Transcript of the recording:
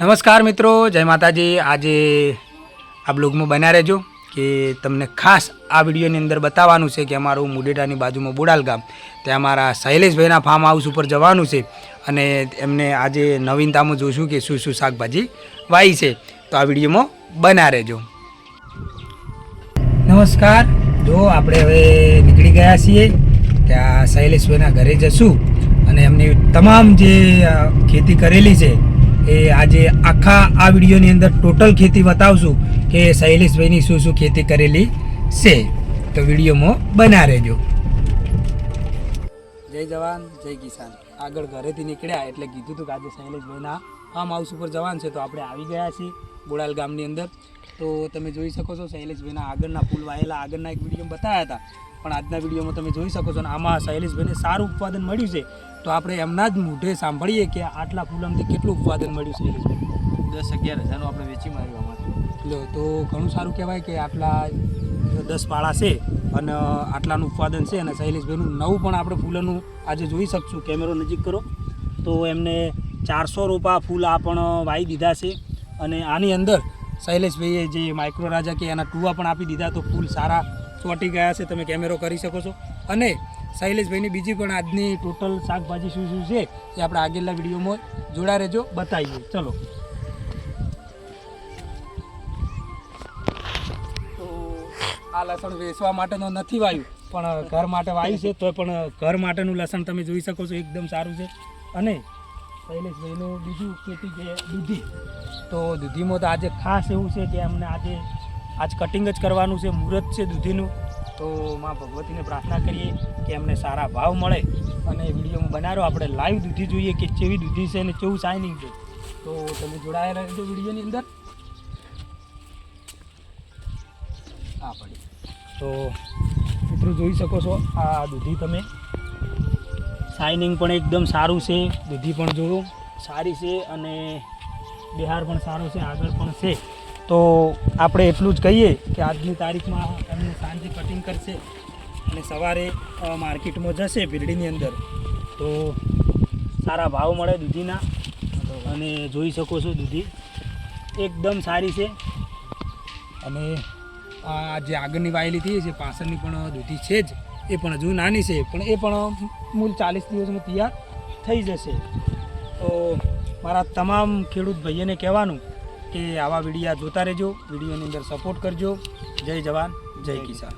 નમસ્કાર મિત્રો, જય માતાજી. આજે આ બ્લોગમાં બન્યા રહેજો કે તમને ખાસ આ વિડીયોની અંદર બતાવવાનું છે કે અમારું મુડેટાની બાજુમાં બોડાલ ગામ ત્યાં અમારા શૈલેષભાઈના ફાર્મ હાઉસ ઉપર જવાનું છે અને એમને આજે નવીનતામાં જોઈશું કે શું શું શાકભાજી વાવી છે. તો આ વિડીયોમાં બન્યા રહેજો. નમસ્કાર. જો આપણે હવે નીકળી ગયા છીએ ત્યાં શૈલેષભાઈના ઘરે જશું અને એમની તમામ જે ખેતી કરેલી છે એ આજે આખા આ વિડીયોની અંદર ટોટલ ખેતી બતાવશું કે શૈલેષભાઈની શું શું ખેતી કરેલી છે. તો વિડીયોમાં બના રહેજો. જય જવાન, જય કિસાન. આગળ ઘરેથી નીકળ્યા એટલે કીધું હતું કે આજે શૈલેષભાઈના ફાર્મ હાઉસ ઉપર જવાનું છે, તો આપણે આવી ગયા છીએ. બોડાલ ગામની અંદર. તો તમે જોઈ શકો છો શૈલેષભાઈના આગળના ફૂલ વાયેલા આગળના એક વીડિયો બતાવ્યા હતા. પણ આજના વિડીયોમાં તમે જોઈ શકો છો અને આમાં શૈલેષભાઈને સારું ઉત્પાદન મળ્યું છે. તો આપણે એમના જ મોઢે સાંભળીએ કે આટલા ફૂલમથી કેટલું ઉત્પાદન મળ્યું શૈલેષભાઈ? દસ અગિયાર હજારનું આપણે વેચી માર્યું લો તો ઘણું સારું કહેવાય કે આટલા દસ પાળા છે અને આટલાનું ઉત્પાદન છે અને શૈલેષભાઈનું નવું પણ આપણે ફૂલોનું આજે જોઈ શકશું. કેમેરો નજીક કરો. તો એમને ચારસો રોપા ફૂલ આ પણ વાવી દીધા છે. અને આની અંદર શૈલેષભાઈએ જે માઇક્રો રાજા કે એના ટુવા પણ આપી દીધા, તો ફૂલ સારા ચોંટી ગયા છે, તમે કેમેરો કરી શકો છો. અને શૈલેષભાઈની બીજી પણ આજની ટોટલ શાકભાજી શું શું છે, એ આપણે આગળના વિડીયોમાં જોડા રહેજો, બતાવીએ. ચલો. તો આ લસણ વેચવા માટેનો નથી વાયું, પણ ઘર માટે વાયું છે, તો પણ ઘર માટેનું લસણ તમે જોઈ શકો છો, એકદમ સારું છે. અને શૈલેષભાઈનું બીજું ખેતી છે દૂધી. તો દૂધીમાં તો આજે ખાસ એવું છે કે અમને આજે, આજ કટિંગ જ કરવાનું છે, મુહૂર્ત છે દૂધીનું. તો માં ભગવતીને પ્રાર્થના કરીએ કે એમને સારા ભાવ મળે અને વિડીયોમાં બનાવ્યો. આપણે લાઈવ દૂધી જોઈએ કે કેવી દૂધી છે અને કેવું શાઇનિંગ છે. તો તમે જોડાયેલા રહેજો વિડીયોની અંદર. આ પડી. તો મિત્રો જોઈ શકો છો આ દૂધી તમે. શાઇનિંગ પણ એકદમ સારું છે. દૂધી પણ જોયું સારી છે અને બિહાર પણ સારું છે આગળ પણ છે. તો આપણે એટલું જ કહીએ કે આજની તારીખમાં એમને સાંજે કટિંગ કરશે અને સવારે માર્કેટમાં જશે ભીરડીની અંદર. તો સારા ભાવ મળે દૂધીના. અને જોઈ શકો છો દૂધી. એકદમ સારી છે. અને જે આગળની વાયેલી થઈ છે પાછળની પણ દૂધી છે જ, એ પણ હજુ નાની છે. પણ એ પણ મૂળ ચાલીસ દિવસમાં તૈયાર થઈ જશે. તો મારા તમામ ખેડૂત ભાઈઓને કહેવાનું કે આવા વિડીયા જોતા રહેજો, વિડીયોની અંદર સપોર્ટ કરજો. જય જવાન, જય કિસાન.